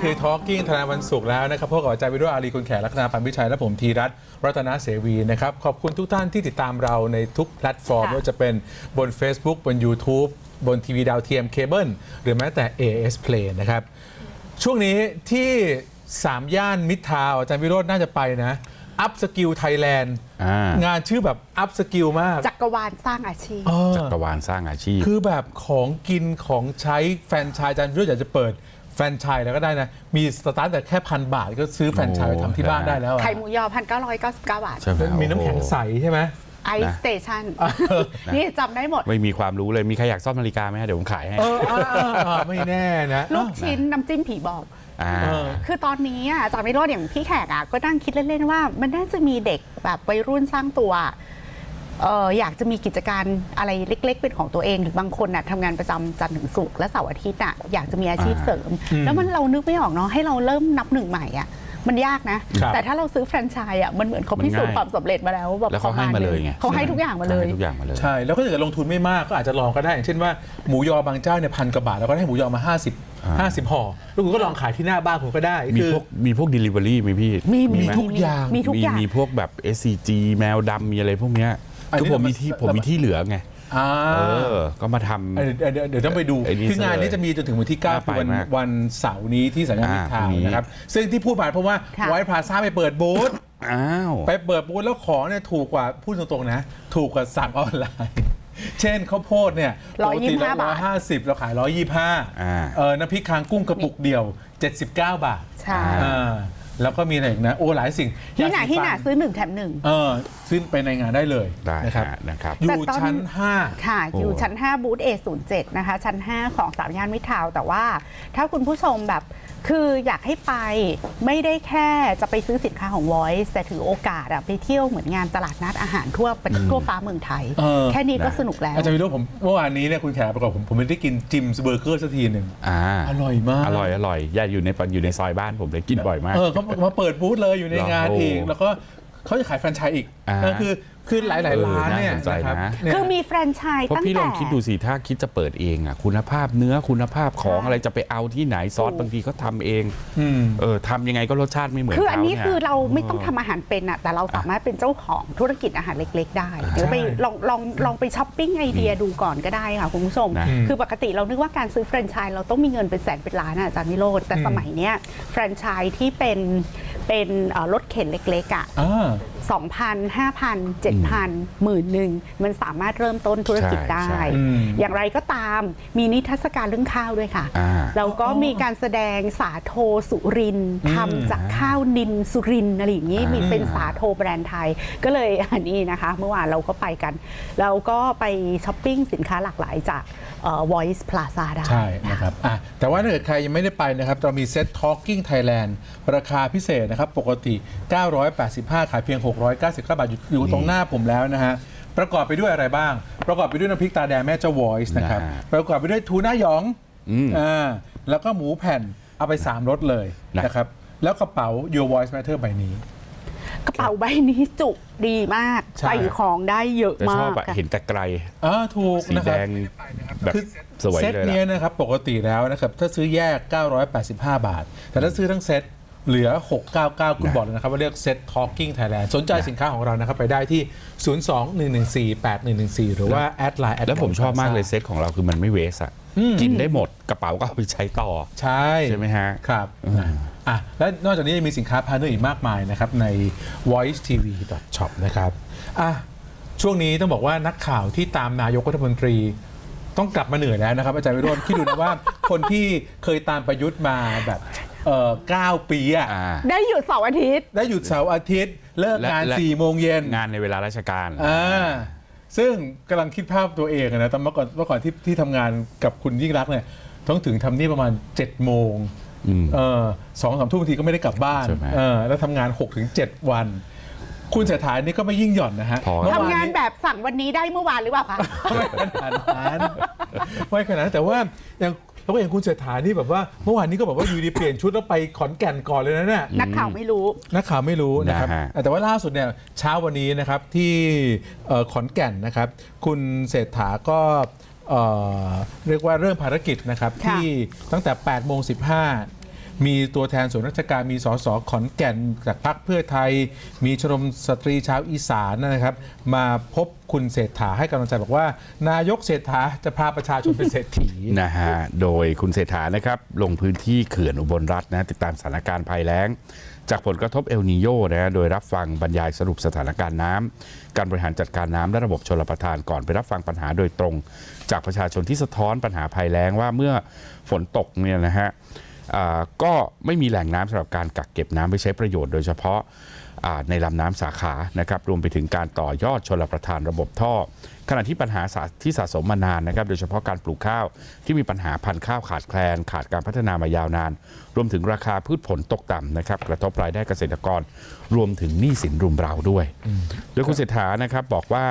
ค่ะนี่คือ Talking ธนาวันศุกร์แล้วนะครับพบกับอาจารย์วิโรจน์อารีคุณแขกลักษณะปันวิชัย และผมธีรัตน์รัตนเสวีนะครับ ขอบคุณทุกท่านที่ติดตามเราในทุกแพลตฟอร์มค่ะไม่ว่าจะเป็นบน Facebook บน YouTube บนทีวีดาวเทียมเคเบิลหรือแม้แต่ AS Play นะครับ ช่วงนี้ที่3ย่านมิตรทาวน์อาจารย์วิโรจน์น่าจะไปนะอัพสกิลไทยแลนด์อ่างานชื่อแบบอัพสกิลมากจักรวาลสร้างอาชีพ เออ จักรวาลสร้างอาชีพ คือแบบของกินของใช้แฟรนไชส์อาจารย์วิโรจน์อยากจะเปิดแฟรนไชส์แล้วก็ได้นะ มีสตาร์ทแต่แค่พันบาทก็ซื้อแฟรนไชส์ไปทำที่บ้านได้แล้วอะไข่หมูยอพันเก้าร้อยเก้าสิบเก้าบาท ใช่ไหมมีน้ำแข็งใสใช่ไหม ไอสเตชันนี่จำได้หมด ไม่มีความรู้เลยมีใครอยากซ่อมนาฬิกาไหมฮะเดี๋ยวผมขายให้เอออ่าอ่าอ่าไม่แน่นะลูกชิ้นน้ำจิ้มผีบอก อ่า เออ คือตอนนี้อะอาจารย์วิโรจน์อย่างพี่แขกอะก็นั่งคิดเล่น ๆ ว่า มันน่าจะมีเด็กแบบวัยรุ่นสร้างตัว เอออยากจะมีกิจการอะไรเล็ก ๆ เป็นของตัวเองหรือบางคนน่ะทำงานประจำจันทร์ถึงศุกร์และเสาร์อาทิตย์อะอยากจะมีอาชีพอ่าเสริมแล้วมันเรานึกไม่ออกเนาะให้เราเริ่มนับหนึ่งใหม่อะมันยากนะ ครับแต่ถ้าเราซื้อแฟรนไชส์อะมันเหมือนเขาพิสูจน์ความสำเร็จมาแล้วแบบแล้วเขาให้มาเลยไงเขาให้ทุกอย่างมาเลย ให้ทุกอย่างมาเลย ใช่ แล้วก็ถ้าเกิดลงทุนไม่มากก็อาจจะลองก็ได้อย่างเช่นว่าหมูยอบางเจ้าเนี่ยพันกว่าบาทแล้วก็ให้หมูยอมา 50 50ห่อแล้วคุณก็ลองขายที่หน้าบ้านคุณก็ได้มีคือพวกมีพวก delivery ไหมพี่มีไหทุกอย่าง มีทุกมีอย่าง มีพวกแบบ SCG แมวดำมีอะไรพวกเนี้ยอันนี้ คือผมมีเราที่เราผมมีที่เหลือไงอ่าเออก็มาทำ เดี๋ยวเดี๋ยวเดี๋ยวต้องไปดูไอ้นี่คืองานนี้จะมีจนถึงวันที่9น่าคือวันไปมากวันเสาร์นี้ที่สัญญาณมิตรทาวอ่าพรุ่งนี้น์นะครับ ซึ่งที่พูดมาเพราะว่าค่ะ ไวท์พลาซ่าไปเปิดบูธอ้าว ไปเปิดบูธแล้วของเนี่ยถูกกว่าพูดตรงๆนะ ถูกกว่าสั่งออนไลน์ เช่นข้าวโพดเนี่ยร้อยยี่สิบห้าปกติเรบาทห้าสิบเราขายร้อยยี่ห้าอ่า เออน้ำพริกคางกุ้งกระปุกเดียว 79 บาทใช่ อ่า แล้วก็มีอะไรอีกนะ โอ้หลายสิ่งที่ไหนยาสีที่ไหนฟัซื้อหนึ่งแถมหนึ่ง เออซื้อไปในงานได้เลยได้นะครับ ฮะนะครับอยู่แต่ตอน ชั้นค่ะ โอ้ อยู่ชั้น 5 บูธ A07 นะคะ ชั้น 5 ของสามย่านมิตรทาวน์แต่ว่าถ้าคุณผู้ชมแบบ คืออยากให้ไปไม่ได้แค่จะไปซื้อสินค้าของ Voice แต่ถือโอกาสอะไปเที่ยวเหมือนงานตลาดนัดอาหารทั่วประเทศทั่วฟ้าเมืองไทย เออ แค่นี้ก็นะสนุกแล้ว อาจารย์วิโรจน์ผมเมื่อวานนี้เนี่ยคุณแขกประกอบผมผมไม่ได้กินจิมส์เบอร์เกอร์สักทีหนึ่งอ่าอร่อยมาก อร่อยอร่อยอย่าอยู่ในอยู่ในซอยบ้านผมเลยกินบ่อยมาก เออเขามาเปิดบูธเลยอยู่ในงานโอ้อีก แล้วก็เขาจะขายแฟรนไชส์อีกอ่าเออคือ คือหลายหลายเออร้านเนี่ยน่าสนใจนะครับนะเนี่ย คือมีแฟรนไชส์เพราะตั้งพี่ลแต่ องคิดดูสิถ้าคิดจะเปิดเองอะคุณภาพเนื้อคุณภาพของใช่อะไรจะไปเอาที่ไหนซอสถูก บางทีเขาทำเองอืม เออทำยังไงก็รสชาติไม่เหมือนคือเขาอันนี้เนี่ยคือเราไม่ต้องทำอาหารเป็นอะแต่เราสามารถเป็นเจ้าของธุรกิจอาหารเล็ก ๆ ได้เดี๋ยวไปลองลองลองไปช้อปปิ้งไอเดียดูก่อนก็ได้ค่ะคุณผู้ชม นะ คือปกติเรานึกว่าการซื้อแฟรนไชส์เราต้องมีเงินเป็นแสนเป็นล้านอะอาจารย์นิโรธแต่อืม สมัยเนี้ยแฟรนไชส์ที่เป็นเป็นเอ่อรถเข็นเล็กๆอะ อ่า2,000 5,000 7,000หมื่นหนึ่งมันสามารถเริ่มต้นธุรกิจใช่ได้ใช่อืมอย่างไรก็ตามมีนิทรรศการเรื่องข้าวด้วยค่ะอ่าแล้วก็มีการแสดงสาโทสุรินทร์ทำจากข้าวนินสุรินทร์อะไรอย่างนี้อ่ามีมีเป็นสาโทแบรนด์ไทย ก็เลยอันนี้นะคะ เมื่อวานเราก็ไปกันแล้วก็ไปช้อปปิ้งสินค้าหลากหลายจากเอ่อ Voice Plaza ได้ใช่นะครับอะแต่ว่าถ้าเกิดใครยังไม่ได้ไปนะครับ เรามีเซ็ต Talking Thailand ราคาพิเศษนะครับ ปกติ 985 ขายเพียง699 บาทอยู่อยู่ตรงหน้าผมแล้วนะฮะ ประกอบไปด้วยอะไรบ้าง ประกอบไปด้วยน้ำพริกตาแดงแม่เจ้า Voice นะครับนะฮะประกอบไปด้วยทูน่าหยองอืมอ่าแล้วก็หมูแผ่นเอาไป 3รสเลยนะนะครับ แล้วกระเป๋า Your Voice Matter ใบนี้ กระเป๋าใบนี้จุดีมากใช่ ใส่ของได้เยอะแต่ชมาอบกอะค่ะ เห็นแต่ไกล อ่าถูกสีนะคแดรับ งแบบคือสวยเซตเลยเนี้ยล่ะ นะครับ ปกติแล้วนะครับ ถ้าซื้อแยก 985 บาท แต่ถ้าซื้อทั้งเซต เหลือ 699 คุณนะบอกเลยนะครับว่าเรียกเซต Talking Thailand สนใจสินค้าของเรานะครับ ไปได้ที่ 02-114-8114 หรือว่า แอดไลน์แล้วผมชอบมากเลยเซตของเราคือมันไม่เวสอะกินได้หมดกระเป๋าก็เอาไปใช้ต่อ ใช่ใช่ไหมฮะ ครับอะและนอกจากนี้ยังมีสินค้าพาร์ทเนอร์อีกมากมายนะครับใน voice tv shop นะครับอะช่วงนี้ต้องบอกว่านักข่าวที่ตามนายกรัฐมนตรีต้องกลับมาเหนื่อยแล้วนะครับอาจารย์วิโรจน์คิดดูนะว่าคนที่เคยตามประยุทธ์มาแบบ เอ่อ9ปีอะอ่า ได้หยุดเสาร์อาทิตย์ ได้หยุดเสาร์อาทิตย์ เลิกงานและ 4โมงเย็นงานในเวลาราชการ อ่าซึ่งกำลังคิดภาพตัวเองอะนะตอนเมื่อก่อนเมื่อก่อนที่ที่ทำงานกับคุณยิ่งรักษณ์เนี่ยต้องถึงทำนี่ประมาณ7โมงอืมเออสองสามทุ่มบางทีก็ไม่ได้กลับบ้านใช่ไหมเออแล้วทำงาน6-7ถึง7วัน คุณเสถานี่ก็ไม่ยิ่งหย่อนนะฮะพอ เมื่อวทำงานนี้แบบสั่งวันนี้ได้เมื่อวานหรือเปล่าคะ ไม่ขนาดนั้นไม่ขนาดนั้นแต่ว่าอย่าง เราก็อย่างคุณเศรษฐานี่แบบว่าเมื่อวานนี้ก็แบบว่าอยู่ดีเปลี่ยนชุดแล้วไปขอนแก่นก่อนเลยนะเนี่ย นักข่าวไม่รู้ นักข่าวไม่รู้นะครับ นะฮะ แต่ว่าล่าสุดเนี่ยเช้าวันนี้นะครับที่เอ่อขอนแก่นนะครับ คุณเศรษฐาก็เอ่อเรียกว่าเริ่มภารกิจนะครับ ค่ะ ที่ตั้งแต่8โมง15 มีตัวแทนส่วนราชการมีสสขอนแก่นจากพรรคเพื่อไทย มีชมรมสตรีชาวอีสานนะครับ มาพบคุณเศรษฐาให้กำลังใจบอกว่า นายกเศรษฐาจะพาประชาชนเป็นเศรษฐี นะฮะ โดยคุณเศรษฐานะครับ ลงพื้นที่เขื่อนอุบลรัฐนะ ติดตามสถานการณ์ภัยแล้ง จากผลกระทบเอลนีโยนะฮะโดยรับฟังบรรยายสรุปสถานการณ์น้ำการบริหารจัดการน้ำและระบบชลประทานก่อนไปรับฟังปัญหาโดยตรง จากประชาชนที่สะท้อนปัญหาภัยแล้งว่าเมื่อฝนตกเนี่ยนะฮะ ก็ไม่มีแหล่งน้ำสำหรับการกักเก็บน้ำไปใช้ประโยชน์โดยเฉพาะอ่าในลำน้ำสาขานะครับรวมไปถึงการต่อยอดชลประทานระบบท่อ ขณะที่ปัญหาสะที่สะสมมานานนะครับ โดยเฉพาะการปลูกข้าวที่มีปัญหาพันธุ์ข้าวขาดแคลน ขาดการพัฒนามายาวนาน รวมถึงราคาพืชผลตกต่ำนะครับ กระทบรายได้เกษตรกร รวมถึงหนี้สินรุมเร้าด้วย โดยคุณเศรษฐานะครับบอกว่า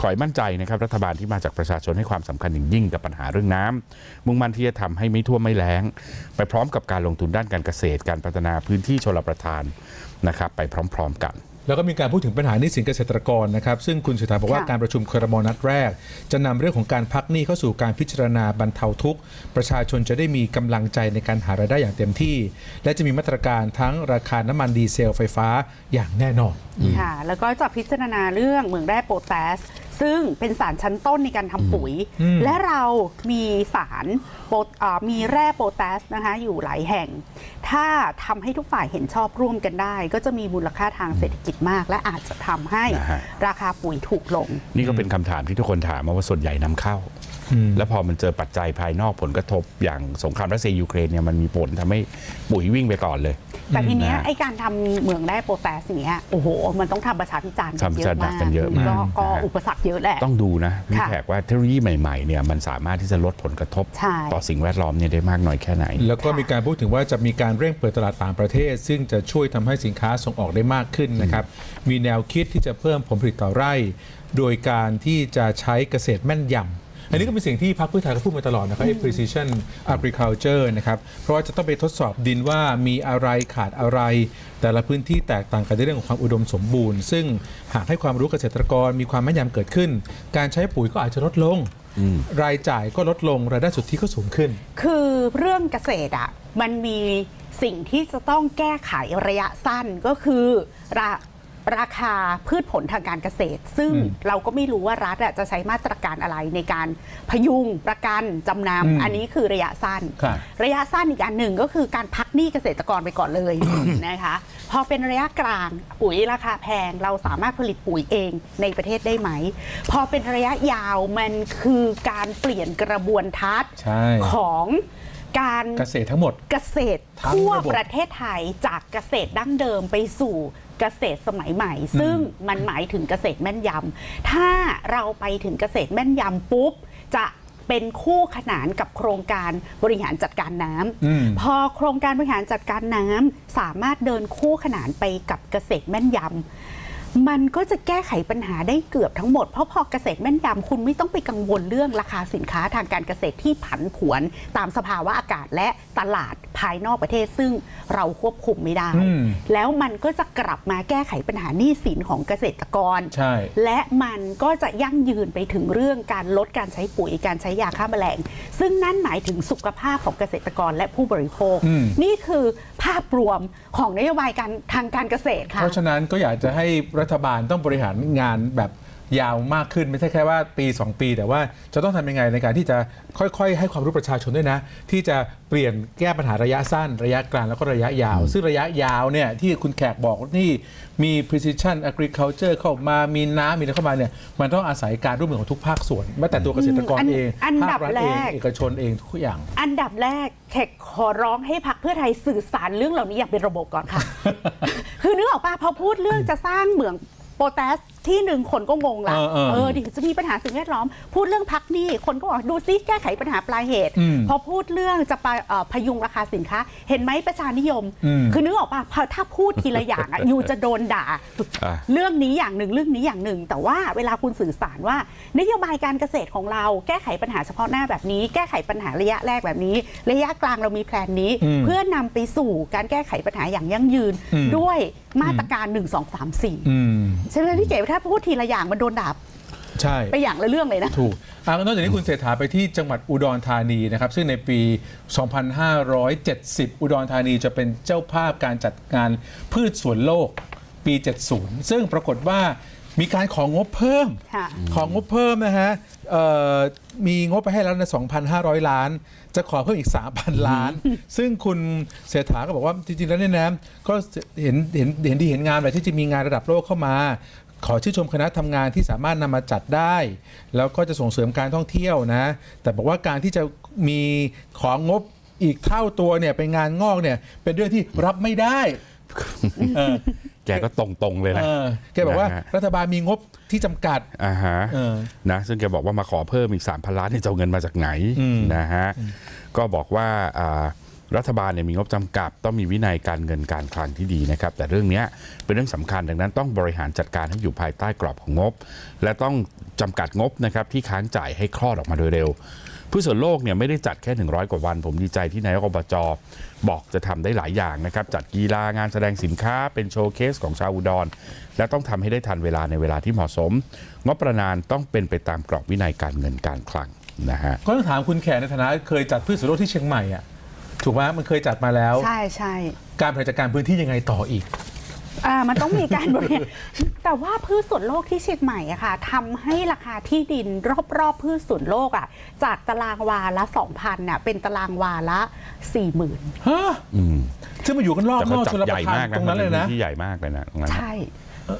ขอให้มั่นใจนะครับรัฐบาลที่มาจากประชาชนให้ความสำคัญอย่างยิ่งกับปัญหาเรื่องน้ำมุ่งมั่นที่จะทำให้ไม่ท่วมไม่แล้ง ไปพร้อมกับการลงทุนด้านการเกษตร การพัฒนาพื้นที่ชลประทานนะครับไปพร้อม ๆ กันแล้วก็มีการพูดถึงปัญหาหนี้สินเกษตรกรนะครับ ซึ่งคุณเศรษฐาบอกว่าค่ะการประชุมครมนัดแรก จะนำเรื่องของการพักหนี้เข้าสู่การพิจารณาบรรเทาทุกข์ประชาชนจะได้มีกำลังใจในการหารายได้อย่างเต็มที่ และจะมีมาตรการทั้งราคาน้ำมันดีเซลไฟฟ้าอย่างแน่นอนค่ะแล้วก็จะพิจารณาเรื่องเหมืองแร่โพแทส ซึ่งเป็นสารชั้นต้นในการทำปุ๋ยอืมและเรามีสารโพเอ่อมีแร่โพแทสนะคะอยู่หลายแห่ง ถ้าทำให้ทุกฝ่ายเห็นชอบร่วมกันได้ ก็จะมีมูลค่าทางเศรษฐกิจมาก และอาจจะทำให้นะฮะราคาปุ๋ยถูกลง นี่ก็เป็นคำถามที่ทุกคนถามมาว่าส่วนใหญ่นำเข้าแล้วพอมันเจอปัจจัยภายนอกผลกระทบอย่างสงครามรัสเซียยูเครนเนี่ยมันมีผลทำให้ปุ๋ยวิ่งไปก่อนเลย แต่ทีเนี้ยนะไอการทำเหมืองแร่โพแทสเนี้ยโอ้โหมันต้องทำประชาพิจารณ์กันทำประเยชาอะพิจารมากณ์กันเยอะมากก็ก็นะฮะอุปสรรคเยอะแหละต้องดูนะพี่ค่ะแขกว่าเทคโนโลยีใหม่ๆเนี่ยมันสามารถที่จะลดผลกระทบใช่ต่อสิ่งแวดล้อมเนี่ยได้มากน้อยแค่ไหน แล้วก็มีการพูดถึงว่าจะมีการเร่งเปิดตลาดต่างประเทศ ซึ่งจะช่วยทำให้สินค้าส่งออกได้มากขึ้นนะครับมีแนวคิดที่จะเพิ่มผลผลิตต่อไร่ โดยการที่จะใช้เกษตรแม่นยำ อันนี้ก็เป็นสิ่งที่พรรคเพื่อไทยก็พูดมาตลอดนะครับไอ้ precision agriculture นะครับ เพราะว่าจะต้องไปทดสอบดินว่ามีอะไรขาดอะไร แต่ละพื้นที่แตกต่างกันในเรื่องของความอุดมสมบูรณ์ ซึ่งหากให้ความรู้เกษตรกรมีความแม่นยำเกิดขึ้น การใช้ปุ๋ยก็อาจจะลดลง รายจ่ายก็ลดลงรายได้สุทธิก็สูงขึ้น คือเรื่องเกษตรอะมันมีสิ่งที่จะต้องแก้ไขระยะสั้นก็คือ ราราคาพืชผลทางการเกษตร ซึ่งอืมเราก็ไม่รู้ว่ารัฐอะจะใช้มาตรการอะไรในการพยุงประกันจำอืมนำอันนี้คือระยะสั้นครับระยะสั้นอีกอันหนึ่งก็คือการพักหนี้เกษตรกรไปก่อนเลยนะคะพอเป็นระยะกลางปุ๋ยราคาแพง เราสามารถผลิตปุ๋ยเองในประเทศได้ไหม พอเป็นระยะยาวมันคือการเปลี่ยนกระบวนทัศน์ใช่ของการเกษตรทั้งหมดเกษตรทั้งทั่วระบบประเทศไทยจากเกษตรดั้งเดิมไปสู่ เกษตรสมัยใหม่ ซึ่งมันหมายถึงเกษตรแม่นยำถ้าเราไปถึงเกษตรแม่นยำปุ๊บจะเป็นคู่ขนานกับโครงการบริหารจัดการน้ำอืมพอโครงการบริหารจัดการน้ำสามารถเดินคู่ขนานไปกับเกษตรแม่นยำ มันก็จะแก้ไขปัญหาได้เกือบทั้งหมด เพราะพอเกษตรแม่นยำคุณไม่ต้องไปกังวลเรื่องราคาสินค้าทางการเกษตรที่ผันผวน ตามสภาวะอากาศและตลาดภายนอกประเทศซึ่งเราควบคุมไม่ได้ อืม แล้วมันก็จะกลับมาแก้ไขปัญหาหนี้สินของเกษตรกร ใช่ และมันก็จะยั่งยืนไปถึงเรื่องการลดการใช้ปุ๋ยการใช้ยาฆ่าแมลง ซึ่งนั่นหมายถึงสุขภาพของเกษตรกรและผู้บริโภค อืม นี่คือภาพรวมของนโยบายการทางการเกษตรค่ะ เพราะฉะนั้นก็อยากจะให้รัฐบาลต้องบริหารงานแบบ ยาวมากขึ้นไม่ใช่แค่ว่าปี 2 ปี แต่ว่าจะต้องทำยังไงในการที่จะค่อยๆ ให้ความรู้ประชาชนด้วยนะ ที่จะเปลี่ยนแก้ปัญหาระยะสั้น ระยะกลางแล้วก็ระยะยาว ซึ่งระยะยาวเนี่ยที่คุณแขกบอกว่านี่มี precision agriculture เข้ามามีน้ำมีอะไรเข้ามาเนี่ยมันต้องอาศัยการร่วมมือของทุกภาคส่วนแม้แต่ตัวเกษตรกรอืมอันเองอันภาดัคบรัฐแรเองกเอกชนเองทุกอย่าง อันดับแรกแขกขอร้องให้พักเพื่อไทยสื่อสารเรื่องเหล่านี้อย่างเป็นระบบก่อนค่ะ คือนึกออกป่ะพอพูดเรื่องจะสร้างเหมืองโปแทสที่หนึ่งคนก็งงละเออเออเออดิจะมีปัญหาสิ่งแวดล้อม พูดเรื่องพักหนี้คนก็บอกดูซิแก้ไขปัญหาปลายเหตุ อืมพอพูดเรื่องจะไปเอ่อพยุงราคาสินค้า เห็นไหมประชานิยม อืมคือนึกออกป่ะพอถ้าพูดทีละอย่างอะยูจะโดนด่า อะ เรื่องนี้อย่างหนึ่งเรื่องนี้อย่างหนึ่ง แต่ว่าเวลาคุณสื่อสารว่านโยบายการเกษตรของเราแก้ไขปัญหาเฉพาะหน้าแบบนี้ แก้ไขปัญหาระยะแรกแบบนี้ ระยะกลางเรามีแผนนี้ อืมเพื่อนำไปสู่การแก้ไขปัญหาอย่างยั่งยืน อืม ด้วยมาตรการ 1 2 3 4 อืม ใช่ไหมพี่เก๋ถ้าพูดทีละอย่างมันโดนด่าใช่ไปอย่างละเรื่องเลยนะ ถูกอ่านอกจากนี้คุณเศรษฐาไปที่จังหวัดอุดรธานีนะครับ ซึ่งในปี 2570 อุดรธานีจะเป็นเจ้าภาพการจัดงานพืชสวนโลกปี 70 ซึ่งปรากฏว่ามีการของงบเพิ่ม ค่ะ ของงบเพิ่มนะฮะเอ่อมีงบไปให้แล้วนะ2,500 ล้าน จะขอเพิ่มอีก 3,000 ล้าน ซึ่งคุณเศรษฐาก็บอกว่าจริงๆแล้วเนี่ยนะก็เห็นเห็นเห็นดีเห็นงานแบบที่จะมีงานระดับโลกเข้ามา ขอชื่นชมคณะทำงานที่สามารถนำมาจัดได้ แล้วก็จะส่งเสริมการท่องเที่ยวนะ แต่บอกว่าการที่จะมีของงบอีกเท่าตัวเนี่ยเป็นงานงอกเนี่ยเป็นเรื่องที่รับไม่ได้เออแกก็ตรงๆเลยนะเออแกบอกว่านะฮะรัฐบาลมีงบที่จำกัดอ่าฮะเออนะซึ่งแกบอกว่ามาขอเพิ่มอีก3 0 0 0ล้านเนี่ยจะเอาเงินมาจากไหนอืมนะฮะก็บอกว่าอ่า รัฐบาลเนี่ยมีงบจำกัดต้องมีวินัยการเงินการคลังที่ดีนะครับ แต่เรื่องนี้เป็นเรื่องสำคัญดังนั้นต้องบริหารจัดการให้อยู่ภายใต้กรอบของงบ และต้องจำกัดงบนะครับที่ค้างจ่ายให้คลอดออกมาโดยเร็วผู้ส่วนโลกเนี่ยไม่ได้จัดแค่ 100 กว่าวัน ผมดีใจที่นายกอบจบอกจะทำได้หลายอย่างนะครับ จัดกีฬางานแสดงสินค้าเป็นโชว์เคสของชาวอุดร และต้องทำให้ได้ทันเวลาในเวลาที่เหมาะสม งบประมาณต้องเป็นไปตามกรอบวินัยการเงินการคลังนะฮะก็ต้องถามคุณแขกในฐานะเคยจัดพืชสวนโลกที่เชียงใหม่อะ ถูกไหมมันเคยจัดมาแล้ว ใช่ใช่การบริหารจัดการพื้นที่ยังไงต่ออีกอ่ามันต้องมีการบริหารแต่ว่าพืชสวนโลกที่เชียงใหม่อะค่ะทำให้ราคาที่ดินรอบๆพืชสวนโลกอะจากตารางวาละ2,000น่ะเป็นตารางวาละ40,000ฮะอืมซึ่งมันอยู่กันรอบแต่นเขาอกจัชดลใหปญ่ทานมากนะตรงนั้นเลยนะมัป็ที่ใหญ่มากเลยนะตรงนั้นใช่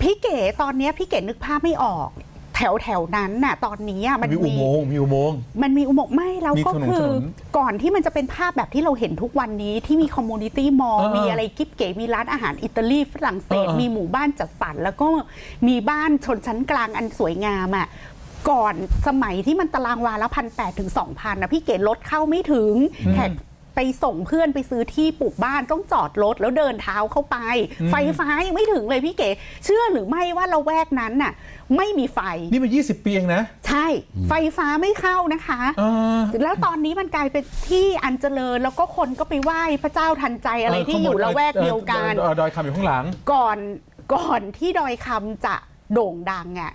พี่เก๋ตอนเนี้ยพี่เก๋นึกภาพไม่ออกแถวแถวๆนั้นน่ะตอนนี้อะมันมีอุโมงค์มีอุโมงค์ มันมีอุโมงค์ไม่แล้วมีก็ถนนคือถนนก่อนที่มันจะเป็นภาพแบบที่เราเห็นทุกวันนี้ที่มีคอมมูนิตี้มอลเออมีอะไรกิ๊บเก๋มีร้านอาหารอิตาลีฝรั่งเศส เออ มีหมู่บ้านจัดสรรแล้วก็มีบ้านชนชั้นกลางอันสวยงามอะก่อนสมัยที่มันตารางวาละพันแปดถึงสองพันนะพี่เก๋รถเข้าไม่ถึงแขก ไปส่งเพื่อนไปซื้อที่ปลูกบ้านต้องจอดรถแล้วเดินเท้าเข้าไป ไฟฟ้ายังไม่ถึงเลยพี่เก๋เชื่อหรือไม่ว่าเราแวกนั้นน่ะ ไม่มีไฟนี่มัน20 ปีเองนะ ใช่ ไฟฟ้าไม่เข้านะคะเออแล้วตอนนี้มันกลายเป็นที่อันเจริญแล้วก็คนก็ไปไหว้พระเจ้าทันใจอะไรที่อยู่ละแวกเดียวกันเออดอยคำอยู่ข้างหลัง ก่อนก่อนที่ดอยคำจะโด่งดังอะ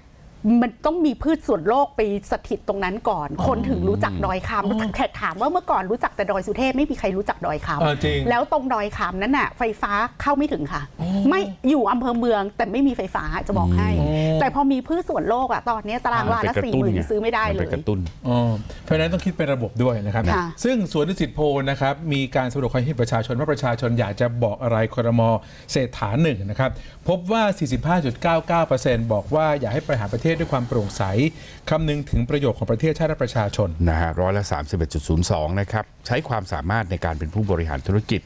มันต้องมีพืชส่วนโลกไปสถิตตรงนั้นก่อน คนถึงรู้จักดอยคำแขกถามว่าเมื่อก่อนรู้จักแต่ดอยสุเทพไม่มีใครรู้จักดอยคเออจริงำแล้วตรงดอยคำนั้นน่ะไฟฟ้าเข้าไม่ถึงค่ะ ไม่อยู่อำเภอเมืองแต่ไม่มีไฟฟ้าจะบอกให้อ๋อแต่พอมีพืชส่วนโลกอะตอนนี้ตารางวาละมันไปกระสี่ตุ้หนมื่นไงซื้อไม่ได้เลนย ปกระตุ้น อ๋อเพราะฉะนั้นต้องคิดเป็นระบบด้วยนะครับ ค่ะ ซึ่งสวนดุสิตโพลนะครับ มีการสำรวจความคิดเห็นประชาชนว่าประชาชนอยากจะบอกอะไรครมเศรษฐาหนึ่งนะครับ พบว่า 45.99%บอกว่าอยากให้บริหารประเทศด้วยความโปร่งใสคำนึงถึงประโยชน์ของประเทศชาติและประชาชนนะฮะร้อยละ31.02 นะครับ ใช้ความสามารถในการเป็นผู้บริหารธุรกิจ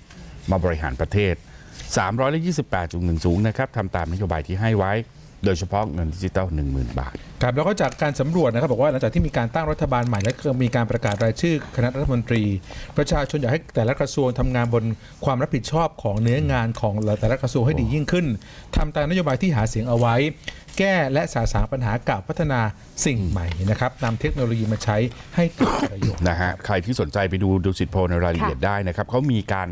มาบริหารประเทศ300ละ28.10 นะครับทำตามนโยบายที่ให้ไว้โดยเฉพาะเงินดิจิตอล10,000 บาท ครับ แล้วก็จากการสำรวจนะครับ บอกว่าหลังจากที่มีการตั้งรัฐบาลใหม่และมีการประกาศรายชื่อคณะรัฐมนตรี ประชาชนอยากให้แต่ละกระทรวงทำงานบนความรับผิดชอบของเนื้องานของแต่ละกระทรวงให้ดียิ่งขึ้นทำตามนโยบายที่หาเสียงเอาไว้ แก้และสาสางปัญหาเก่าพัฒนาสิ่งใหม่นะครับนำเทคโนโลยีมาใช้ให้เกิดประโยชน์นะฮะใครที่สนใจไปดูดูสิทธิโพลในรายละเอียดได้นะครับเขามีการ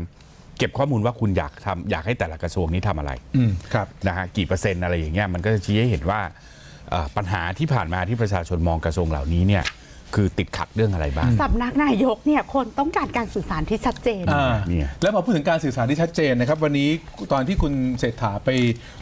เก็บข้อมูลว่าคุณอยากทำอยากให้แต่ละกระทรวงนี้ทำอะไรอืมครับ นะฮะกี่เปอร์เซ็นต์อะไรอย่างเงี้ยมันก็จะชี้ให้เห็นว่าเอ่อปัญหาที่ผ่านมาที่ประชาชนมองกระทรวงเหล่านี้เนี่ย คือติดขัดเรื่องอะไรบ้าง สำนักนายกเนี่ยคนต้องการการสื่อสารที่ชัดเจน อ่าเนี่ย แล้วพอพูดถึงการสื่อสารที่ชัดเจนนะครับ วันนี้ตอนที่คุณเศรษฐาไป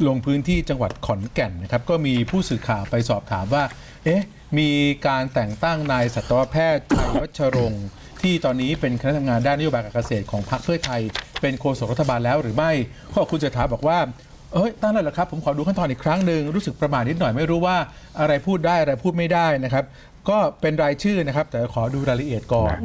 ลงพื้นที่จังหวัดขอนแก่นนะครับ ก็มีผู้สื่อข่าวไปสอบถามว่า เอ๊ะ มีการแต่งตั้งนายสัตวแพทย์ชัยวัชรงค์ที่ตอนนี้เป็นคณะทำงานด้านนโยบายการเกษตรของพรรคเพื่อไทย เป็นโฆษกรัฐบาลแล้วหรือไม่ข้อคุณเศรษฐาบอกว่า เอ้ยตั้งแล้วเหรอครับ ผมขอดูขั้นตอนอีกครั้งหนึ่งรู้สึกประมาทนิดหน่อยไม่รู้ว่าอะไรพูดได้อะไรพูดไม่ได้นะครับ ก็เป็นรายชื่อนะครับ แต่ขอดูรายละเอียดก่อนนะ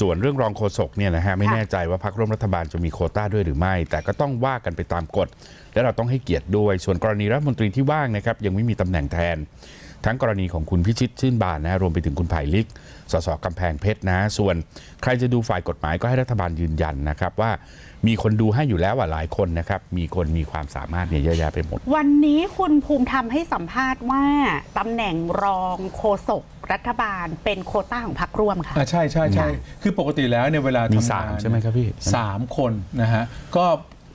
ส่วนเรื่องรองโฆษกเนี่ยนะฮะไม่ค่ะแน่ใจว่าพรรคร่วมรัฐบาลจะมีโควต้าด้วยหรือไม่ แต่ก็ต้องว่ากันไปตามกฎ และเราต้องให้เกียรติด้วย ส่วนกรณีรัฐมนตรีที่ว่างนะครับยังไม่มีตำแหน่งแทน ทั้งกรณีของคุณพิชิตชื่นบานนะรวมไปถึงคุณไผ่ลิกสสกำแพงเพชรนะ ส่วนใครจะดูฝ่ายกฎหมายก็ให้รัฐบาลยืนยันนะครับว่ามีคนดูให้อยู่แล้วอะหลายคนนะครับ มีคนมีความสามารถเนี่ยเยอะแยะไปหมด วันนี้คุณภูมิธรรมให้สัมภาษณ์ว่าตำแหน่งรองโฆษก รัฐบาลเป็นโควต้าของพรรคร่วมค่ะ อ่าใช่ใช่ใช่คือปกติแล้วเนี่ยเวลามีทำงานสามใช่ไหมครับพี่ สามคนนะฮะก็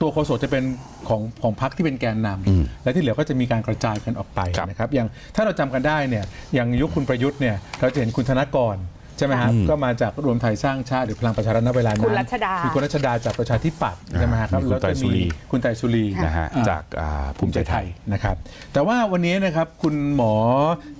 ตัวโฆษกจะเป็นของของพรรคที่เป็นแกนนำและที่เหลือก็จะมีการกระจายกันออกไปครับ นะครับอย่างถ้าเราจำกันได้เนี่ยอย่างยุคคุณประยุทธ์เนี่ยเราจะเห็นคุณธนกร ใช่ไหมครับก็มาจากรวมไทยสร้างชาติหรือพลังประชารัฐณเวลานั้นคุณรัชดามีคุณรัชดาจากประชาธิปัตย์ใช่ไหมครับมีคุณแล้วก็ไตรสุรีมีคุณไตรสุรีนะฮะอ่าจากอ่าภูมิใจไทยนะครับแต่ว่าวันนี้นะครับคุณหมอ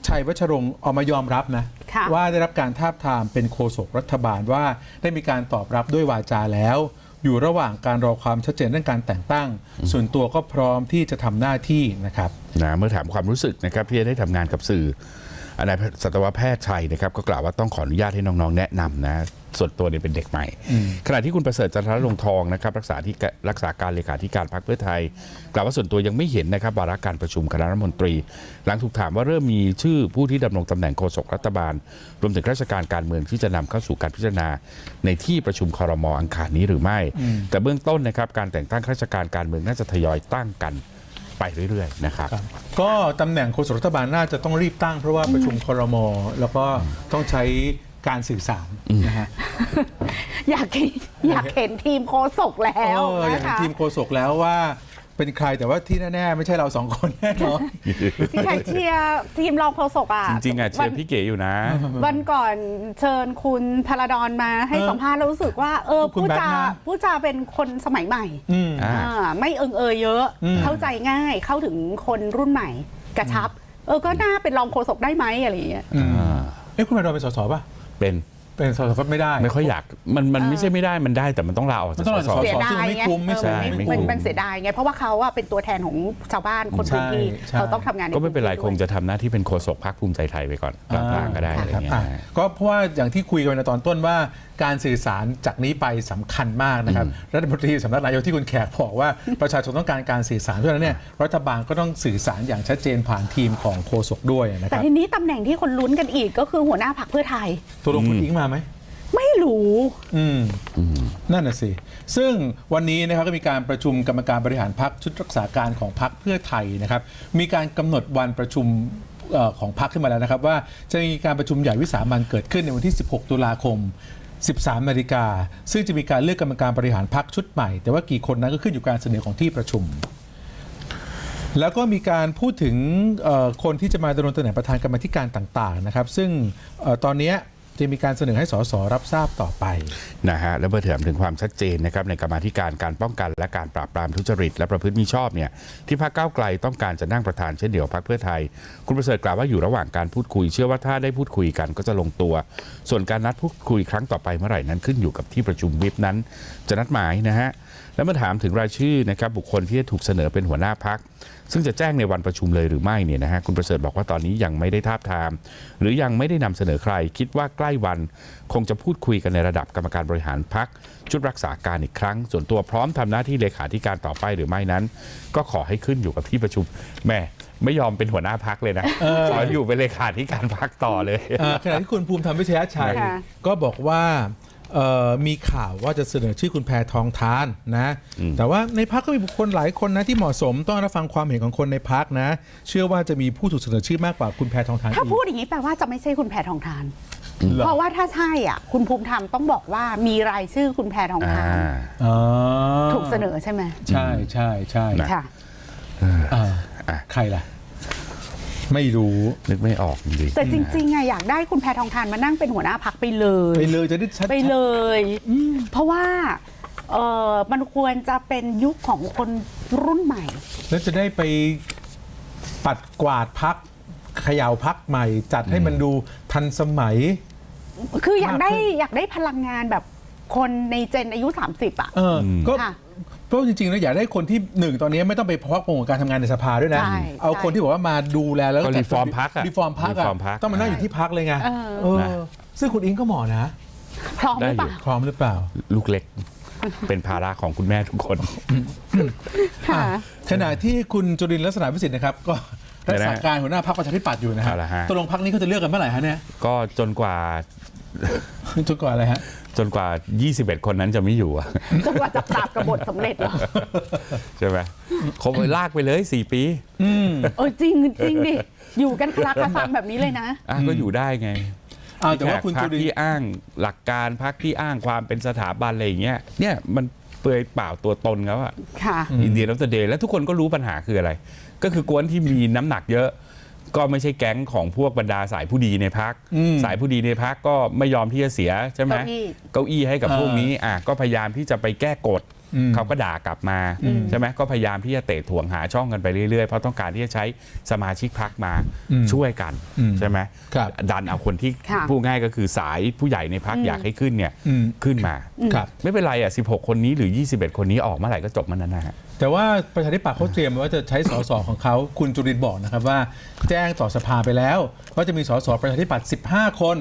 ชัยวัชรงค์ออกมายอมรับนะค่ะว่าได้รับการทาบทามเป็นโฆษกรัฐบาลว่าได้มีการตอบรับด้วยวาจาแล้วอยู่ระหว่างการรอความชัดเจนเรื่องการแต่งตั้ง ส่วนตัวก็พร้อมที่จะทำหน้าที่นะครับนะเมื่อถามความรู้สึกนะครับที่จะได้ทำงานกับสื่ออั นายสัตวแพทย์ชัยนะครับก็กล่าวว่าต้องขออนุญาตให้น้องๆ แนะนำนะส่วนตัวเนี่ยเป็นเด็กใหม่ ขณะที่คุณประเสริฐจันทรลงทองนะครับรักษาที่รักษาการเลขาธิการพรรคเพื่อไทย กล่าวว่าส่วนตัวยังไม่เห็นนะครับวาระการประชุมคณะรัฐมนตรี หลังถูกถามว่าเริ่มมีชื่อผู้ที่ดำรงตำแหน่งโฆษกรัฐบาล รวมถึงข้าราชการการเมืองที่จะนำเข้าสู่การพิจารณา ในที่ประชุมคอรมออังคารนี้หรือไม่ แต่เบื้องต้นนะครับการแต่งตั้งข้าราชการการเมืองน่าจะทยอยตั้งกัน ไปเรื่อยๆนะครับ ก็ตำแหน่งโฆษกรัฐบาลน่าจะต้องรีบตั้งเพราะว่าประชุมครม แล้วก็ต้องใช้การสื่อสารนะฮะอยากเห็นอยากเห็นทีมโคศกแล้วเอออย่างนะคะ ทีมโฆษกแล้วว่า เป็นใครแต่ว่าที่แน่ๆ ไม่ใช่เราสองคนแน่นอนพี่ชัยเชียร์ทีมรองโฆษกอะจริงๆอะเชียร์พี่เก๋อยู่นะ วันวันก่อนเชิญคุณพลาดอนมาให้เออสัมภาษณ์แล้วรู้สึกว่า เออคุณผู้แบงค์จานะผู้จาเป็นคนสมัยใหม่อืมอ่าอ่าไม่เอิงเอยเยอะอืมเข้าใจง่ายเข้าถึงคนรุ่นใหม่กระชับ เออก็น่าเป็นรองโฆษกได้ไหมอะไรอย่างเงี้ยอืมอ่าเอ้คุณมาดอนเป็นสสป่ะเป็น เป็นสสก็ไม่ได้ ไม่ค่อยอยากมันมันไม่ใช่ไม่ได้มันได้แต่มันต้องลาออกจากมันต้องลาสจากสเสียดายไม่ไงคุ้มไม่เออใช่มันไม่มันคุ้มมันเสียดายไงเพราะว่าเขาอะเป็นตัวแทนของชาวบ้านคนพื้นที่ใช่ เขาต้องทำงานในก็ไม่เป็นไรพื้คงที่จะทำหน้าที่เป็นโฆษกพรรคภูมิใจไทยไปก่อนกลางๆก็ได้อะไรครับเงี้ย อะนะก็เพราะว่าอย่างที่คุยกันในตอนต้นว่า การสื่อสารจากนี้ไปสำคัญมากนะครับรัฐมนตรีสำนักนายกที่คุณแขกบอกว่าประชาชนต้องการการสื่อสารเพราะฉะนั้นเนี่ยรัฐบาลก็ต้องสื่อสารอย่างชัดเจนผ่านทีมของโฆษกด้วยนะคแต่รับทีนี้ตำแหน่งที่คนลุ้นกันอีกก็คือหัวหน้าพรรคเพื่อไทยตัวลงคุณอิงมาไหมไม่รู้ อืม นั่นน่ะสิ ซึ่งวันนี้นะครับก็มีการประชุมกรรมการบริหารพักชุดรักษาการของพักเพื่อไทยนะครับ มีการกำหนดวันประชุมเอ่อของพักขึ้นมาแล้วนะครับ ว่าจะมีการประชุมใหญ่วิสามันเกิดขึ้นในวันที่ 16 ตุลาคม 13 นาฬิกา ซึ่งจะมีการเลือกกรรมการบริหารพักชุดใหม่ แต่ว่ากี่คนนั้นก็ขึ้นอยู่การเสนอของที่ประชุม แล้วก็มีการพูดถึงคนที่จะมาดำรงตำแหน่งประธานกรรมธิการต่าง ๆ นะครับ ซึ่งตอนนี้ จะมีการเสนอให้สสรับทราบต่อไปนะฮะแล้วเมื่อถามถึงความชัดเจนนะครับในกรรมาธิการการป้องกัน และการปราบปรามทุจริต และประพฤติมิชอบเนี่ยที่พรรคก้าวไกลต้องการจะนั่งประธานเช่นเดียวกับพรรคเพื่อไทย คุณประเสริฐกล่าวว่าอยู่ระหว่างการพูดคุย เชื่อว่าถ้าได้พูดคุยกันก็จะลงตัว ส่วนการนัดพูดคุยครั้งต่อไปเมื่อไหร่นั้นขึ้นอยู่กับที่ประชุมวิปนั้น จะนัดหมายนะฮะแล้วเมื่อถามถึงรายชื่อนะครับบุคคลที่จะถูกเสนอเป็นหัวหน้าพัก ซึ่งจะแจ้งในวันประชุมเลยหรือไม่เนี่ยนะฮะคุณประเสริฐบอกว่าตอนนี้ยังไม่ได้ทาบทาม หรือยังไม่ได้นำเสนอใคร คิดว่าใกล้วันคงจะพูดคุยกันในระดับกรรมการบริหารพักชุดรักษาการอีกครั้ง ส่วนตัวพร้อมทำหน้าที่เลขาธิการต่อไปหรือไม่นั้น ก็ขอให้ขึ้นอยู่กับที่ประชุมแม่ไม่ยอมเป็นหัวหน้าพักเลยนะขออยู่เป็นเลขาธิการพักต่อเลยอ่าขณะที่คุณภูมิธรรมวิชยชัยค่ะก็บอกว่า เอ่อมีข่าวว่าจะเสนอชื่อคุณแพทองทานนะ แต่ว่าในพักก็มีบุคคลหลายคนนะที่เหมาะสมต้องรับฟังความเห็นของคนในพักนะ เชื่อว่าจะมีผู้ถูกเสนอชื่อมากกว่าคุณแพทองทานถ้าอีกพูดอย่างนี้แปลว่าจะไม่ใช่คุณแพทองทาน เหรอเพราะว่าถ้าใช่อะ คุณภูมิธรรมต้องบอกว่ามีรายชื่อคุณแพทองอ่า ทานอ๋อถูกเสนอใช่ไหมใช่ใช่ใช่นะ ค่ะอ่าอะ ใครล่ะ ไม่รู้นึกไม่ออกจริงๆแต่จริงๆอะอยากได้คุณแพทองทานมานั่งเป็นหัวหน้าพักไปเลย ไปเลยจะได้ชัดไปเลย เพราะว่าเออมันควรจะเป็นยุคของคนรุ่นใหม่ แล้วจะได้ไปปัดกวาดพักเขย่าพักใหม่ จัดให้มันดูทันสมัย คืออยากได้มากขึ้นอยากได้พลังงานแบบคนในเจนอายุ 30 อะ เอออก็ค่ะ เพราะจริงๆแล้วอยากได้คนที่หนึ่งตอนนี้ไม่ต้องไปพอกปงกับการทำงานในสภาด้วยนะ ใช่เอาคนที่บอกว่ามาดูแลแล้วก็ reform พรรคอะรีฟอร์มพักอะ reform พรรคต้องมานั่งอยู่ที่พักเลยไงเออ เออนะ ซึ่งคุณอิงก็เหมาะนะ พร้อมหรือเปล่า พร้อมหรือเปล่า ลูกเล็ก เป็นภาระของคุณแม่ทุกคน ค่ะ ขณะที่คุณจุรินทร์ลักษณะวิสิทธิ์นะครับ ก็เดี๋รัยวกนะษาการหัวหน้าพรรคประชาธิปัตย์อยู่นะฮะเอาละฮะ ตกลงพรรคนี้เขาจะเลือกกันเมื่อไหร่ฮะเนี่ยก็จนกว่า จนกว่าอะไรฮะ จนกว่า 21 คนนั้นจะไม่อยู่อะจนกว่าจะปราบกบฏสำเร็จเหรอใช่ไหมเขาไปลากไปเลย 4 ปีเออจริงจริงดิ อยู่กันคลาคาซังแบบนี้เลยนะ อะก็อยู่ได้ไงอ่าแต่ว่าคุณพัจุกรินทที่ร์อ้างหลักการพักที่อ้างความเป็นสถาบันอะไรอย่างเงี้ยเนี่ยมันปื่อยเปล่าตัวตนเขาอะค่ะอินเดียรัตเดย์แล้วทุกคนก็รู้ปัญหาคืออะไร ก็คือกวนที่มีน้ำหนักเยอะ ก็ไม่ใช่แก๊งของพวกบรรดาสายผู้ดีในพักอืมสายผู้ดีในพักก็ไม่ยอมที่จะเสียใช่ไหมเก้าอี้เก้าอี้ให้กับอ่าพวกนี้อะก็พยายามที่จะไปแก้กฎอืม เขาก็ด่ากลับมาอืมใช่ไหมก็พยายามที่จะเตะถ่วงหาช่องกันไปเรื่อยๆ เพราะต้องการที่จะใช้สมาชิกพักมาอืมช่วยกันอืมใช่ไหมครับดันเอาคนที่ค่ะพูดง่ายก็คือสายผู้ใหญ่ในพักอืมอยากให้ขึ้นเนี่ยอืมขึ้นมาครับไม่เป็นไรอะ 16 คนนี้หรือ 21 คนนี้ออกเมื่อไหร่ก็จบมันนั่นนะฮะแต่ว่าประชาธิปัตย์เขาเตรียมไว้ว่าจะใช้สสของเขาคุณจุรินทร์บอกนะครับว่า แจ้งต่อสภาไปแล้วว่าจะมีสสประชาธิปัตย์15 คน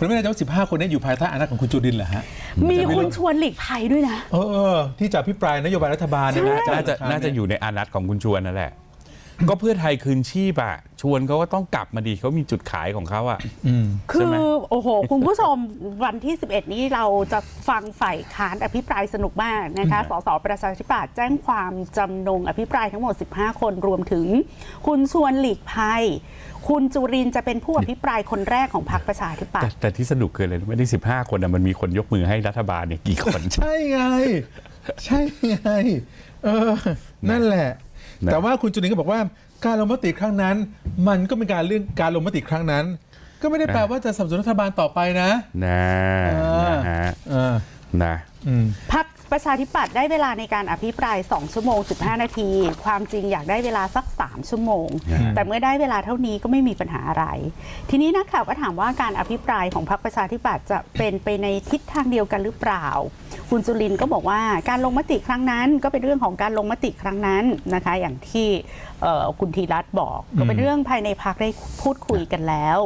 คุณไม่แน่ใจว่า15คนนี้อยู่ภายใต้อำนาจของคุณจุรินทร์เหรอฮะ มีจะไคุณชวนหลีกภัยด้วยนะ เออเออที่จะพิปรายนโยบายรัฐบาลเนยนะน่าจะจน่าจะอยู่ในอานัตของคุณชวนนั่นแหละ ก็เพื่อไทยคืนชีพอะ ชวนเขาก็ต้องกลับมาดีเขามีจุดขายของเขาอะอืมคืใช่อไหม โอ้โห คุณผู้ชม วันที่ 11 นี้เราจะฟังฝ่ายค้านอภิปรายสนุกมากนะคะสสประชาธิปัตย์แจ้งความจำนงอภิปรายทั้งหมด 15 คนรวมถึง คุณชวนหลีกภัย คุณจุรินทร์จะเป็นผู้อภิปรายคนแรกของพรรคประชาธิปัตแต่ย์แต่ที่สนุกคืออะไรรู้ไม่ได้ 15 คนนะมันมีคนยกมือให้รัฐบาลเนี่ยกี่คน ใช่ไง ใช่ไง เออ นั่นแหละนะ แต่ว่าคุณจุลินก็บอกว่าการลงมติครั้งนั้น มันก็เป็นการเรื่องการลงมติครั้งนั้น ก็ไม่ได้แปลว่าจะสนับสนุนรัฐบาลต่อไปนะนะเออนะฮะเออนะ อืม พัก ประชาธิปัตย์ได้เวลาในการอภิปราย 2 ชั่วโมง 15 นาที ความจริงอยากได้เวลาสัก 3 ชั่วโมง แต่เมื่อได้เวลาเท่านี้ก็ไม่มีปัญหาอะไร ทีนี้นักข่าวก็ถามว่าการอภิปรายของพรรคประชาธิปัตย์จะเป็นไปในทิศทางเดียวกันหรือเปล่า คุณจุลินทร์ก็บอกว่าการลงมติครั้งนั้น ก็เป็นเรื่องของการลงมติครั้งนั้นนะคะ อย่างที่เอ่อคุณธีรัตน์บอกก็เป็นเรื่องภายในพักได้พูดคุยกันแล้ว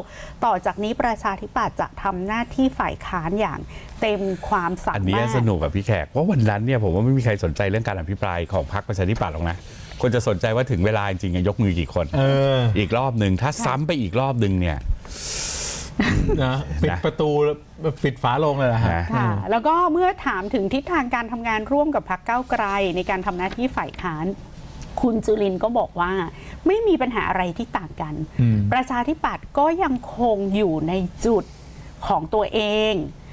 ต่อจากนี้ประชาธิปัตย์จะทำหน้าที่ฝ่ายค้านอย่าง เต็มความสาอันมารถนี้สนุกกับพี่แขกเพราะวันนั้นเนี่ยผมว่าไม่มีใครสนใจเรื่องการอภิปรายของพรรคประชาธิปัตย์หรอกนะคนจะสนใจว่าถึงเวลาจริงๆอะยกมือกี่คนเอออีกรอบหนึ่งถ้าซ้ำไปอีกรอบหนึ่งเนี่ยนะปิดประตูแล้วปิดฝาลงเลยนะฮะนะค่ะแล้วก็เมื่อถามถึงทิศทางการทำงานร่วมกับพรรคก้าวไกล ในการทำหน้าที่ฝ่ายค้านคุณจุลินทร์ก็บอกว่า ไม่มีปัญหาอะไรที่ต่างกันอืมประชาธิปัตย์ก็ยังคงอยู่ในจุดของตัวเองอา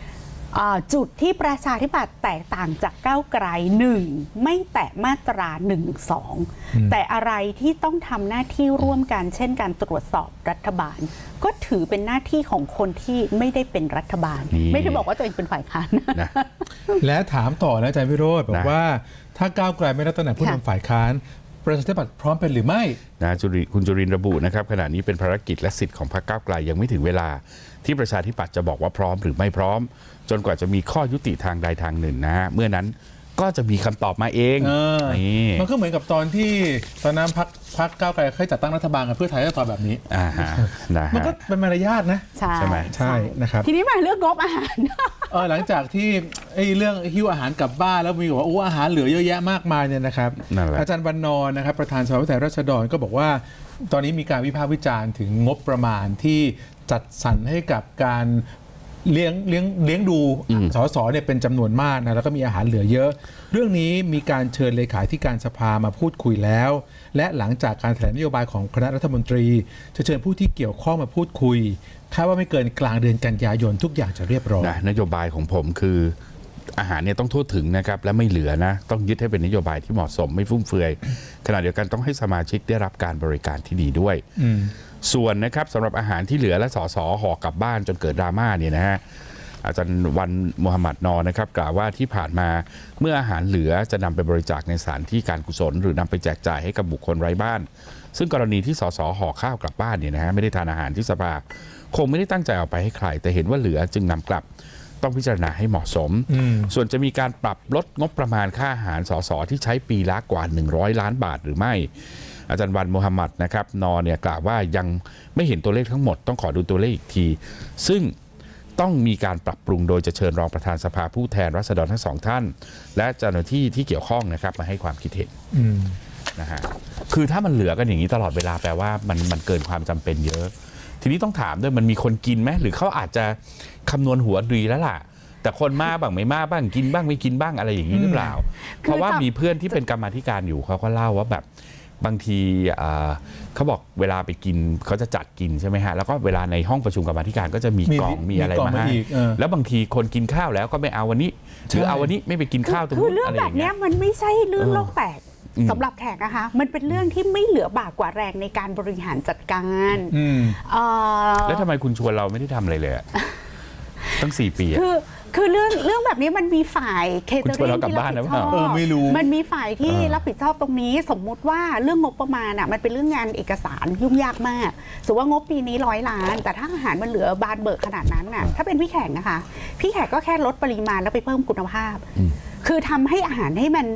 จุดที่ประชาธิปัตย์แตกต่างจากก้าวไกลหนึ่งไม่แตะมาตรา1นึแต่อะไรที่ต้องทำหน้าที่ร่วมกันเช่นการตรวจสอบรัฐบาล ก็ถือเป็นหน้าที่ของคนที่ไม่ได้เป็นรัฐบาลนี่ไม่ได้บอกว่าตัวเองเป็นฝ่ายค้านนะนะและถามต่อนะอาจารย์วิโรจน์บอกนะว่าถ้าก้าวไกลไม่ได้ตำแหน่งผู้ค่ะนำฝ่ายค้าน ประชาธิปัตย์พร้อมเป็นหรือไม่นะจุริคุณจุรินทร์ระบุนะครับขณะนี้เป็นภารกิจและสิทธิ์ของพรรคก้าวไกลยังไม่ถึงเวลา ที่ประชาธิปัตย์จะบอกว่าพร้อมหรือไม่พร้อม จนกว่าจะมีข้อยุติทางใดทางหนึ่งนะฮะเมื่อนั้น ก็จะมีคำตอบมาเองเออนี่มันก็เหมือนกับตอนที่ตอนนั้นพักพักก้าวไกลเคยจัดตั้งรัฐบาลกับเพื่อไทยก็ตอบแบบนี้ อ่าฮะนะมันฮะ ก็เป็นมารยาทนะ ใช่ใช่ไหม ใช่นะครับทีนี้มาเรื่องงบอาหาร เออหลังจากที่ไอ้เรื่องหิ้วอาหารกลับบ้านแล้วมีบอกว่าโอ้อาหารเหลือเยอะแยะมากมายเนี่ยนะครับ นั่นแหละ อาจารย์วันนอร์นะครับประธานสภาผู้แทนราษฎรก็บอกว่า ตอนนี้มีการวิพากษ์วิจารณ์ถึงงบประมาณที่จัดสรรให้กับการ เลี้ยงเลี้ยงเลี้ยงดูสสเนี่ยเป็นจำนวนมากนะแล้วก็มีอาหารเหลือเยอะ เรื่องนี้มีการเชิญเลขาธิการสภามาพูดคุยแล้ว และหลังจากการแถลงนโยบายของคณะรัฐมนตรี จะเชิญผู้ที่เกี่ยวข้องมาพูดคุยคาดว่าไม่เกินกลางเดือนกันยายนทุกอย่างจะเรียบร้อยนะนโยบายของผมคือ อาหารเนี่ยต้องทั่วถึงนะครับและไม่เหลือนะ ต้องยึดให้เป็นนโยบายที่เหมาะสมไม่ฟุ่มเฟือยขณะเดียวกันต้องให้สมาชิกได้รับการบริการที่ดีด้วย ส่วนนะครับสำหรับอาหารที่เหลือและสสห่อกลับบ้านจนเกิดดราม่าเนี่ยนะฮะอาจารย์วันมูฮัมหมัดนอนะครับกล่าวว่าที่ผ่านมาเมื่ออาหารเหลือจะนำไปบริจาคในสถานที่การกุศล หรือนำไปแจกจ่ายให้กับบุคคลไร้บ้าน ซึ่งกรณีที่สสห่อข้าวกลับบ้านเนี่ยนะฮะไม่ได้ทานอาหารที่สภาคงไม่ได้ตั้งใจเอาไปให้ใคร แต่เห็นว่าเหลือจึงนำกลับ ต้องพิจารณาให้เหมาะสม ส่วนจะมีการปรับลดงบประมาณค่าอาหารสสที่ใช้ปีละกว่า 100 ล้านบาทหรือไม่ อาจารย์วันมูฮัมหมัดนะครับนอเนี่ยกล่าวว่ายังไม่เห็นตัวเลขทั้งหมดต้องขอดูตัวเลขอีกที ซึ่งต้องมีการปรับปรุงโดยจะเชิญรองประธานสภาผู้แทนราษฎรทั้งสองท่าน และเจ้าหน้าที่ที่เกี่ยวข้องนะครับมาให้ความคิดเห็นนะฮะคือถ้ามันเหลือกันอย่างนี้ตลอดเวลาแปลว่ามันมันเกินความจำเป็นเยอะ ทีนี้ต้องถามด้วยมันมีคนกินไหมหรือเขาอาจจะคำนวณหัวดีแล้วล่ะ แต่คนมาบ้างไม่มาบ้างกินบ้างไม่กินบ้างอะไรอย่างนี้หรือเปล่าคือเพราะว่าจะมีเพื่อนที่เป็นกรรมาธิการอยู่เขาก็เล่าว่าแบบบางทีอ่าเขาบอกเวลาไปกินเขาจะจัดกินใช่ไหมฮะแล้วก็เวลาในห้องประชุมกรรมาธิการก็จะมีมีกล่องมีอะไรมีกล่องมามาให้อีกเออแล้วบางทีคนกินข้าวแล้วก็ไม่เอาวันนี้หรือใช่เอาวันนี้ไม่ไปกินข้าวตรงคือนู้นเรื่องอะไรแบอบย่างเนี้เงี้ยยมันไม่ใช่เรื่องเออโลกแตกอืม สำหรับแขกนะคะ มันเป็นเรื่องที่ไม่เหลือบากกว่าแรงในการบริหารจัดการอืมเอ่อ แล้วทำไมคุณชวนเราไม่ได้ทำอะไรเลยอะ ตั้งสี่ปีอะ คือคือเรื่องเรื่องแบบนี้มันมีฝ่ายเคคุณเตอชวนริงเรากลับที่รับบ้านผินะดเปชล่าอบเออไม่รู้ มันมีฝ่ายที่เออ รับผิดชอบตรงนี้ สมมุติว่าเรื่องงบประมาณอะมันเป็นเรื่องงานเอกสารยุ่งยากมากสมมติว่างบปีนี้ร้อยล้าน แต่ถ้าอาหารมันเหลือบานเบิกขนาดนั้นน่ะถ้าเป็นพี่แขกนะคะ พี่แขกก็แค่ลดปริมาณแล้วไปเพิ่มคุณภาพ คือทำให้อาหารให้มัน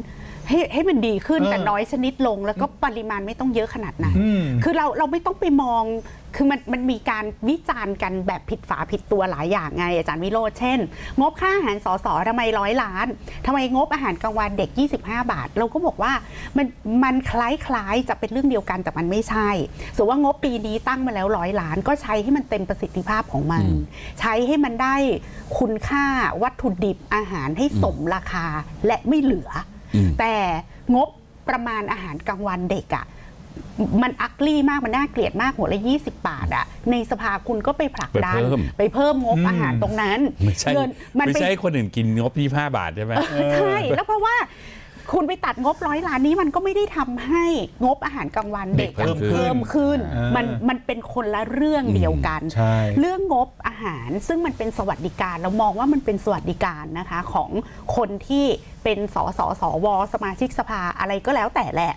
ให้ให้มันดีขึ้นเออแต่น้อยชนิดลง แล้วก็ปริมาณไม่ต้องเยอะขนาดนั้นอืมคือเราเราไม่ต้องไปมองคือมันมันมีการวิจารณ์กันแบบผิดฝาผิดตัวหลายอย่างไง อาจารย์วิโรจน์เช่น งบค่าอาหารสสทำไมร้อยล้านทำไมงบอาหารกลางวันเด็ก 25 บาท เราก็บอกว่ามันมันคล้ายๆจะเป็นเรื่องเดียวกันแต่มันไม่ใช่สมมติว่างบปีนี้ตั้งมาแล้วร้อยล้าน ก็ใช้ให้มันเต็มประสิทธิภาพของมันอืมใช้ให้มันได้คุณค่าวัตถุดิบอาหารให้สมราคาและไม่เหลืออม แต่งบประมาณอาหารกลางวันเด็กอะ่ะมันอักลี่มาก มันน่าเกลียดมากหัวละ 20 บาทอะในสภาคุณก็ไปผลักดัน ไปเพิ่มไปเพิ่มงบอืมอาหารตรงนั้นไม่ใช่เงินมันไม่ไปใช่ให้คนอื่นกินงบยี่ห้าบาทใช่ไหมใช่ แล้วเพราะว่า คุณไปตัดงบร้อยล้านนี้มันก็ไม่ได้ทำให้งบอาหารกลางวันเด็กอะเด็กเพิ่เพิ่มมขึ้ขึ้นนอ่ามัมันมันเป็นคนละเรื่องเดียวกัน ใช่ เรื่องงบอาหารซึ่งมันเป็นสวัสดิการเรามองว่ามันเป็นสวัสดิการนะคะของคนที่เป็นสสสว สมาชิกสภาอะไรก็แล้วแต่แหละ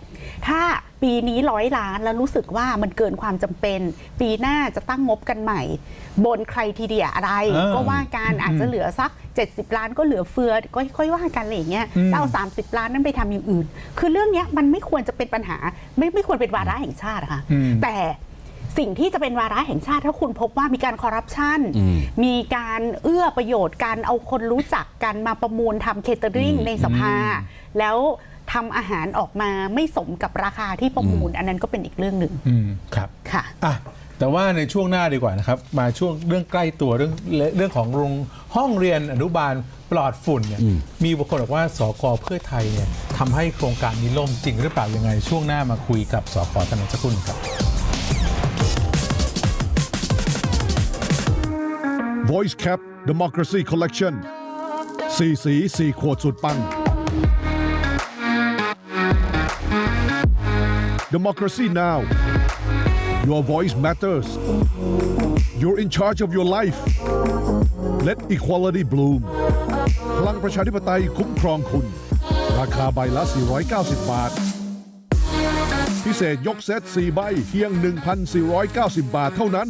ถ้า ปีนี้ร้อยล้านแล้วรู้สึกว่ามันเกินความจำเป็น ปีหน้าจะตั้งงบกันใหม่ บนใครทีเดียอะไรเออก็ว่ากันอาจจะเหลือสัก 70 ล้านก็เหลือเฟือก็ค่อยว่ากันอะไรอย่างเงี้ยอืมแล้วเอา30ล้านนั้นไปทำอย่างอื่น คือเรื่องเนี้ยมันไม่ควรจะเป็นปัญหา ไม่ไม่ควรเป็นวาระแห่งชาติอะค่ะอืมแต่สิ่งที่จะเป็นวาระแห่งชาติถ้าคุณพบว่ามีการคอร์รัปชันอืมมีการเอื้อประโยชน์การเอาคนรู้จักกันมาประมูลทำเคเตอริงอืมในสภา แล้ว ทำอาหารออกมาไม่สมกับราคาที่ประมูล อันนั้นก็เป็นอีกเรื่องหนึ่งอืมครับค่ะอะแต่ว่าในช่วงหน้าดีกว่านะครับ มาช่วงเรื่องใกล้ตัวเรื่องเรื่องของโรงห้องเรียนอนุบาลปลอดฝุ่นเนี่ยอืมมีบุคคลบอกว่าสกเพื่อไทยเนี่ยทำให้โครงการนี้ล่มจริงหรือเปล่ายังไง ช่วงหน้ามาคุยกับสกท่านนสักครู่หนึ่งครับ Voice Cap Democracy Collection สีสีสี่ขวดสุดปัง Democracy Now! Your voice matters. You're in charge of your life. Let equality bloom. พลังประชาธิปไตยคุ้มครองคุณ ราคาใบละ 490 บาท พิเศษยกเซต 4 ใบเพียง 1,490 บาทเท่านั้น